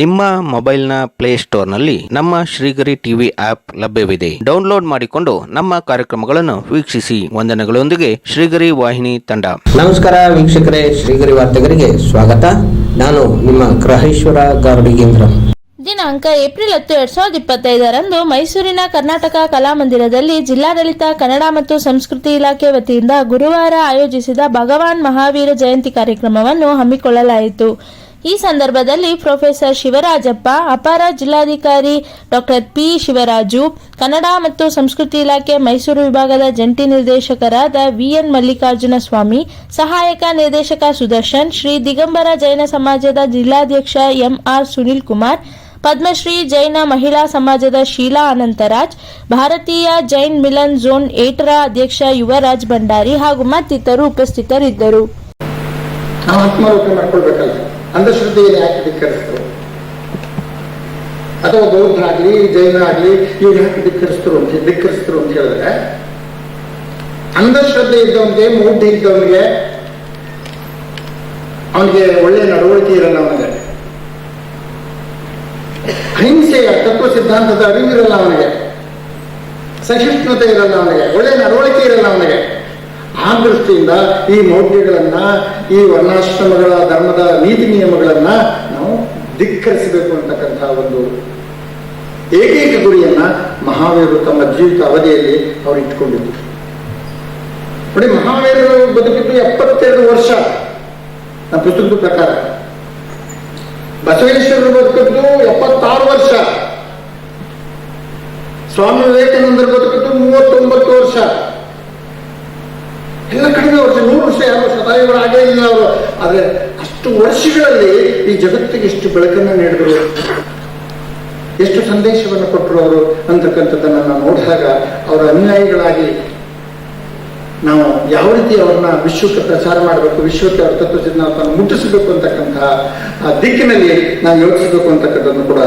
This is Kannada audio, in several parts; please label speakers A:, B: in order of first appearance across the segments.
A: ನಿಮ್ಮ ಮೊಬೈಲ್ನ ಪ್ಲೇಸ್ಟೋರ್ನಲ್ಲಿ ನಮ್ಮ ಶ್ರೀಗರಿ ಟಿವಿ ಆಪ್ ಲಭ್ಯವಿದೆ. ಡೌನ್ಲೋಡ್ ಮಾಡಿಕೊಂಡು ನಮ್ಮ ಕಾರ್ಯಕ್ರಮಗಳನ್ನು ವೀಕ್ಷಿಸಿ. ವಂದನೆಗಳೊಂದಿಗೆ ಶ್ರೀಗರಿ ವಾಹಿನಿ ತಂಡ.
B: ನಮಸ್ಕಾರ ವೀಕ್ಷಕರೇ ಶ್ರೀಗರಿ ವಾರ್ತೆಗರಿಗೆ ಸ್ವಾಗತ. ನಾನು ನಿಮ್ಮ ಗ್ರಹೇಶ್ವರ ಗಾರುಡಿಗೇಂದ್ರ
C: ದಿನಾಂಕ ಏಪ್ರಿಲ್ ಹತ್ತು ಎರಡ್ ಸಾವಿರದ ಇಪ್ಪತ್ತೈದರಂದು ಮೈಸೂರಿನ ಕರ್ನಾಟಕ ಕಲಾಮಂದಿರದಲ್ಲಿ ಜಿಲ್ಲಾಡಳಿತ ಕನ್ನಡ ಮತ್ತು ಸಂಸ್ಕೃತಿ ಇಲಾಖೆ ವತಿಯಿಂದ ಗುರುವಾರ ಆಯೋಜಿಸಿದ ಭಗವಾನ್ ಮಹಾವೀರ ಜಯಂತಿ ಕಾರ್ಯಕ್ರಮವನ್ನು ಹಮ್ಮಿಕೊಳ್ಳಲಾಯಿತು. ಈ ಸಂದರ್ಭದಲ್ಲಿ ಪ್ರೊಫೆಸರ್ ಶಿವರಾಜಪ್ಪ, ಅಪರ ಜಿಲ್ಲಾಧಿಕಾರಿ ಡಾಕ್ಟರ್ ಪಿ ಶಿವರಾಜು, ಕನ್ನಡ ಮತ್ತು ಸಂಸ್ಕೃತಿ ಇಲಾಖೆ ಮೈಸೂರು ವಿಭಾಗದ ಜಂಟಿ ನಿರ್ದೇಶಕರಾದ ವಿಎನ್ ಮಲ್ಲಿಕಾರ್ಜುನ ಸ್ವಾಮಿ, ಸಹಾಯಕ ನಿರ್ದೇಶಕ ಸುದರ್ಶನ್, ಶ್ರೀ ದಿಗಂಬರ ಜೈನ ಸಮಾಜದ ಜಿಲ್ಲಾಧ್ಯಕ್ಷ ಎಂಆರ್ ಸುನಿಲ್ ಕುಮಾರ್, ಪದ್ಮಶ್ರೀ ಜೈನ ಮಹಿಳಾ ಸಮಾಜದ ಶೀಲಾ ಅನಂತರಾಜ್, ಭಾರತೀಯ ಜೈನ್ ಮಿಲನ್ ಝೋನ್ ಏಟರ ಅಧ್ಯಕ್ಷ ಯುವರಾಜ್ ಭಂಡಾರಿ ಹಾಗೂ ಮತ್ತಿತರರು ಉಪಸ್ಥಿತರಿದ್ದರು.
D: ಮಾಡ್ಕೊಳ್ಬೇಕಲ್ಲ ಯಾಕೆ ಧಿಕ್ಕರಿಸ್ತರು ಅಥವಾ ಬೌದ್ಧರಾಗ್ಲಿ ಜೈನ ಆಗ್ಲಿ ಇವ್ರು ಯಾಕೆ ಧಿಕ್ಕರಿಸ್ತರು ಅಂತ ಧಿಕ್ಕರಿಸ್ತರು ಅಂತ ಹೇಳಿದ್ರೆ, ಅಂಧಶ್ರದ್ಧೆ ಇದ್ದವನಿಗೆ ಮೂಢ ಇದ್ದವನಿಗೆ ಅವನಿಗೆ ಒಳ್ಳೆ ನಡವಳಿಕೆ ಇರಲ್ಲ ಅವನಿಗೆ. ಅಹಿಂಸೆಯ ತತ್ವ ಸಿದ್ಧಾಂತದ ಅರಿವಿರಲ್ಲ ಅವನಿಗೆ. ಸಹಿಷ್ಣುತೆ ಇರಲ್ಲ ಅವನಿಗೆ. ಒಳ್ಳೆ ನಡವಳಿಕೆ ಇರಲ್ಲ ಅವನಿಗೆ. ದೃಷ್ಟಿಯಿಂದ ಈ ಮೌಢ್ಯಗಳನ್ನ, ಈ ವರ್ಣಾಶ್ರಮಗಳ ಧರ್ಮದ ನೀತಿ ನಿಯಮಗಳನ್ನ ನಾವು ಧಿಕ್ಕರಿಸಬೇಕು ಅಂತಕ್ಕಂತಹ ಒಂದು ಏಕೈಕ ಗುರಿಯನ್ನ ಮಹಾವೀರರು ತಮ್ಮ ಜೀವಿತ ಅವಧಿಯಲ್ಲಿ ಅವರು ಇಟ್ಕೊಂಡಿದ್ರು. ನೋಡಿ, ಮಹಾವೀರರು ಬದುಕಿದ್ದು ಎಪ್ಪತ್ತೆರಡು ವರ್ಷ ನಮ್ಮ ಪುಸ್ತಕದ ಪ್ರಕಾರ. ಬಸವೇಶ್ವರರು ಬದುಕಿದ್ದು ಎಪ್ಪತ್ತಾರು ವರ್ಷ. ಸ್ವಾಮಿ ವಿವೇಕಾನಂದರು ಬದುಕಿದ್ದು ಮೂವತ್ತೊಂಬತ್ತು ವರ್ಷ. ಎಲ್ಲ ಕಡಿಮೆ ವರ್ಷ ನೂರು ವರ್ಷ ಯಾರು ಶತಾಯುಗಳು ಆಗೇ ಇಲ್ಲ ಅವರು. ಆದರೆ ಅಷ್ಟು ವರ್ಷಗಳಲ್ಲಿ ಈ ಜಗತ್ತಿಗೆ ಎಷ್ಟು ಬೆಳಕನ್ನು ನೀಡಿದ್ರು. ಎಷ್ಟು ಸಂದೇಶವನ್ನು ಕೊಟ್ಟರು ಅವರು ಅಂತಕ್ಕಂಥದ್ದನ್ನು ನಾವು ನೋಡಿದಾಗ ಅವರ ಅನುಯಾಯಿಗಳಾಗಿ ನಾವು ಯಾವ ರೀತಿ ಅವ್ರನ್ನ ವಿಶ್ವಕ್ಕೆ ಪ್ರಚಾರ ಮಾಡಬೇಕು, ವಿಶ್ವಕ್ಕೆ ಅವ್ರ ತತ್ವ ಸಿದ್ಧಾಂತವನ್ನು ಮುಟ್ಟಿಸಬೇಕು ಅಂತಕ್ಕಂತಹ ಆ ದಿಕ್ಕಿನಲ್ಲಿ ನಾವು ಯೋಚಿಸಬೇಕು ಅಂತಕ್ಕಂಥದ್ದನ್ನು ಕೂಡ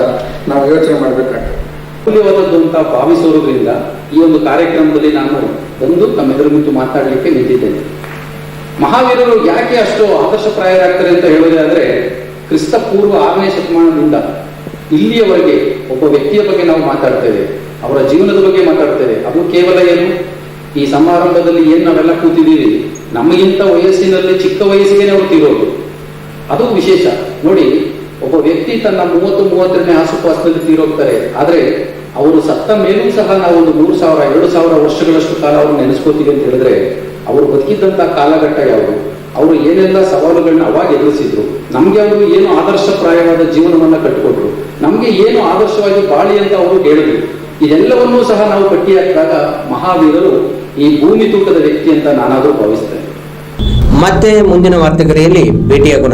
D: ನಾವು ಯೋಚನೆ ಮಾಡಬೇಕಾಗ್ತದೆ.
E: ಮೌಲ್ಯವಾದದ್ದು ಅಂತ ಭಾವಿಸೋದ್ರಿಂದ ಈ ಒಂದು ಕಾರ್ಯಕ್ರಮದಲ್ಲಿ ನಾನು ಬಂದು ತಮ್ಮೆದುರು ನಿಂತು ಮಾತಾಡಲಿಕ್ಕೆ ನಿಂತಿದ್ದೇನೆ. ಮಹಾವೀರರು ಯಾಕೆ ಅಷ್ಟು ಆದರ್ಶಪ್ರಾಯರಾಗ್ತಾರೆ ಅಂತ ಹೇಳೋದಾದ್ರೆ ಕ್ರಿಸ್ತ ಪೂರ್ವ ಆರನೇ ಶತಮಾನದಿಂದ ಇಲ್ಲಿಯವರೆಗೆ ಒಬ್ಬ ವ್ಯಕ್ತಿಯ ಬಗ್ಗೆ ನಾವು ಮಾತಾಡ್ತೇವೆ ಅವರ ಜೀವನದ ಬಗ್ಗೆ ಮಾತಾಡ್ತೇವೆ ಅದು ಕೇವಲ ಏನು? ಈ ಸಮಾರಂಭದಲ್ಲಿ ಏನು ನಾವೆಲ್ಲ ಕೂತಿದ್ದೀವಿ? ನಮಗಿಂತ ವಯಸ್ಸಿನಲ್ಲಿ ಚಿಕ್ಕ ವಯಸ್ಸಿಗೆ ನಾವು ತಿರೋದು. ಅದು ವಿಶೇಷ. ನೋಡಿ ಒಬ್ಬ ವ್ಯಕ್ತಿ ತನ್ನ ಮೂವತ್ತು ಮೂವತ್ತನೇ ಆಸುಪಾಸಿನಲ್ಲಿ ತೀರೋಗ್ತಾರೆ. ಆದ್ರೆ ಅವರು ಸತ್ತ ಮೇಲೂ ಸಹ ನಾವು ಒಂದು ಮೂರು ಸಾವಿರ, ಎರಡು ಸಾವಿರ ವರ್ಷಗಳಷ್ಟು ಕಾಲ ಅವರು ನೆನೆಸ್ಕೋತೀವಿ ಅಂತ ಹೇಳಿದ್ರೆ, ಅವರು ಬದುಕಿದ್ದಂತ ಕಾಲಘಟ್ಟ ಯಾವುದು? ಅವರು ಏನೆಲ್ಲ ಸವಾಲುಗಳನ್ನ ಅವಾಗ ಎದುರಿಸಿದ್ರು? ನಮ್ಗೆ ಅವರು ಏನು ಆದರ್ಶಪ್ರಾಯವಾದ ಜೀವನವನ್ನ ಕಟ್ಟಿಕೊಟ್ರು? ನಮ್ಗೆ ಏನು ಆದರ್ಶವಾಗಿ ಬಾಳಿ ಅಂತ ಅವರು ಹೇಳಿದ್ರು? ಇದೆಲ್ಲವನ್ನೂ ಸಹ ನಾವು ಪಟ್ಟಿ ಹಾಕಿದಾಗ ಮಹಾವೀರರು ಈ ಭೂಮಿ ತೂಕದ ವ್ಯಕ್ತಿ ಅಂತ ನಾನಾದರೂ ಭಾವಿಸ್ತೇನೆ.
B: ಮತ್ತೆ ಮುಂದಿನ ವಾರ್ತೆಗರಿಯಲ್ಲಿ ಭೇಟಿಯಾಗೋಣ.